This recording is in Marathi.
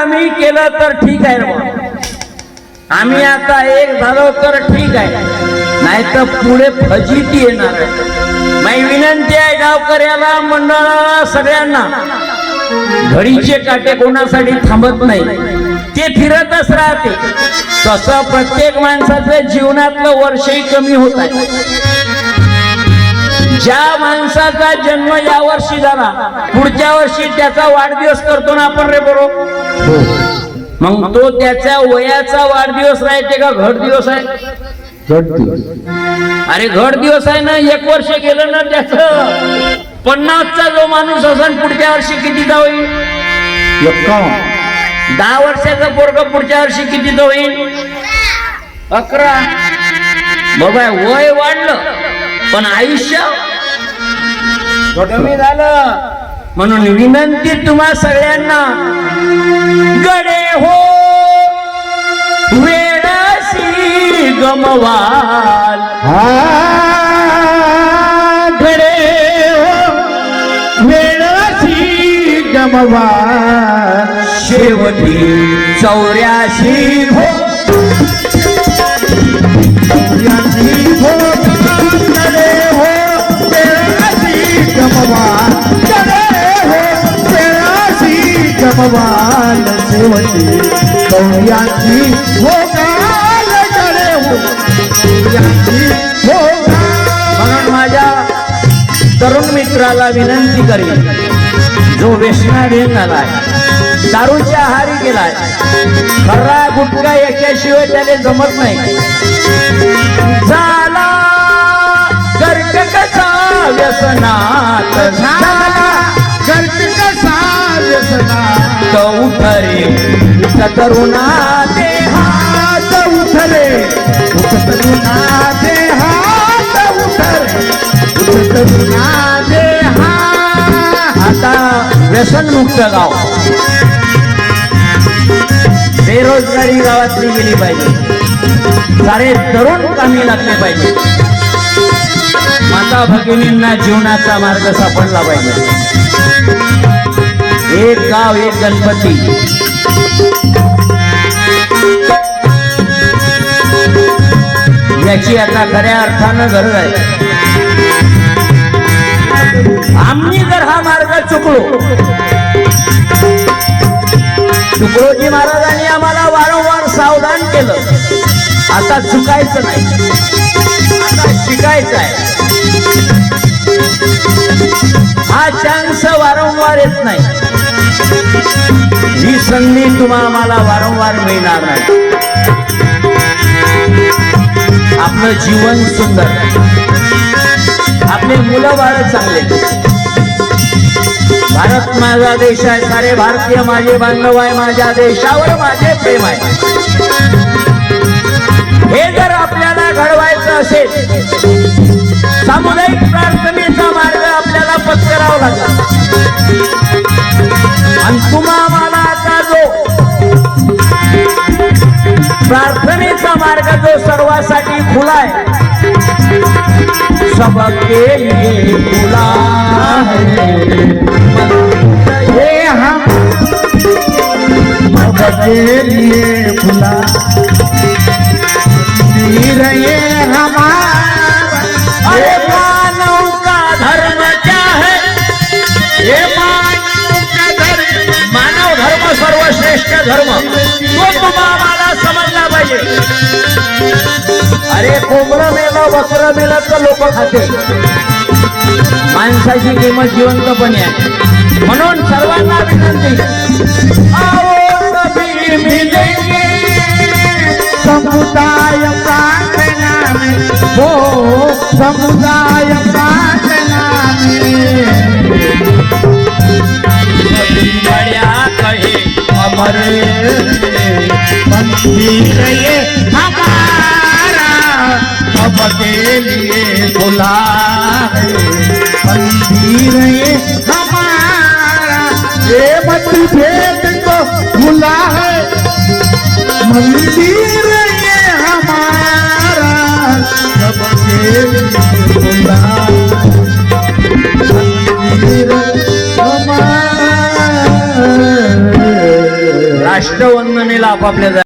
आम्ही केलं तर ठीक आहे बा. आम्ही आता एक झालो तर ठीक आहे. नाही तर पुढे फजिती येणार आहे. माझी विनंती आहे गावकऱ्याला मंडळाला सगळ्यांना. घडीचे काटे कोणासाठी थांबत नाही. ते फिरतच राहते. तसं प्रत्येक माणसाचं जीवनातलं वर्षही कमी होत आहे. ज्या माणसाचा जन्म या वर्षी झाला पुढच्या वर्षी त्याचा वाढदिवस करतो ना आपण रे बरोबर? मग तो त्याच्या वयाचा वाढदिवस राहते का घट दिवस आहे? अरे घट दिवस आहे ना एक वर्ष गेलं ना त्याच. पन्नासचा जो माणूस असेल पुढच्या वर्षी कितीचा होईल? दहा वर्षाचा पोरग पुढच्या वर्षी कितीचा होईल? अकरा. बाबा वय वाढलं पण आयुष्य कमी झालं. म्हणून विनंती तुम्हा सगळ्यांना गडे हो वेळाशी गमवाल. घडे वेळाशी गमवा शेवटी चौऱ्याशी हो. यांनी हो वेळाशी गमवाल शेवटी कौयांची हो. काल घडे हो यांची हो म्हणून माझ्या तरुण मित्राला विनंती करेन. जो व्यसनाधीन झालाय दारूच्या आहारी गेलाय खरा गुटका याच्याशिवाय त्याने जमत नाही. झाला कर्कचा व्यसनात. उठरे तरुणा हात उठले. उठतरुणा देहात उठले. उठतरुणा देहा आता व्यसनमुक्त गाव. बेरोजगारी गावातली गेली पाहिजे. सारे तरुण कामी लागले पाहिजे. माता भगिनींना जीवनाचा मार्ग सापडला पाहिजे. एक गाव एक गणपती. याची आता खऱ्या अर्थानं गरज आहे. आम्ही जर हा मार्ग चुकलो तुकडोजी महाराजांनी आम्हाला वारंवार सावधान केलं. आता चुकायचं नाही. आता शिकायचं आहे. हा चान्स वारंवार येत नाही. ही संधी तुम्हा आम्हाला वारंवार मिळणार नाही. आपलं जीवन सुंदर आपले मुलं बाळ चांगले. भारत माझा देश आहे सारे भारतीय माझे बांधव आहे माझ्या देशावर माझे प्रेम आहे. हे जर आपल्याला घडवायचं असेल सामुदायिक प्रार्थनेचा मार्ग आपल्याला पत्करावा लागला. अंकुमामानाचा जो प्रार्थनेचा मार्ग जो सर्वासाठी खुला आहे. सबके लिए खुला है हे हम अब के लिए खुला. वीर ये हमारा. अरे मानव का धर्म क्या है? हे सर्वश्रेष्ठ धर्म तो तुम्हाला समजला पाहिजे अरे कोंबडं मेलं बकरं मेलं तर लोक खाते माणसाची किंमत जिवंतपणे आहे म्हणून सर्वांना विनंती आओ सभी मिलेंगे समुदाय प्रार्थना में हो समुदाय अमर ये हमारा अब के लिए खुला है मंदिर ये हमारा ये मत को खुला है मंदिर राष्ट्रवंदनेला आपापल्या जा-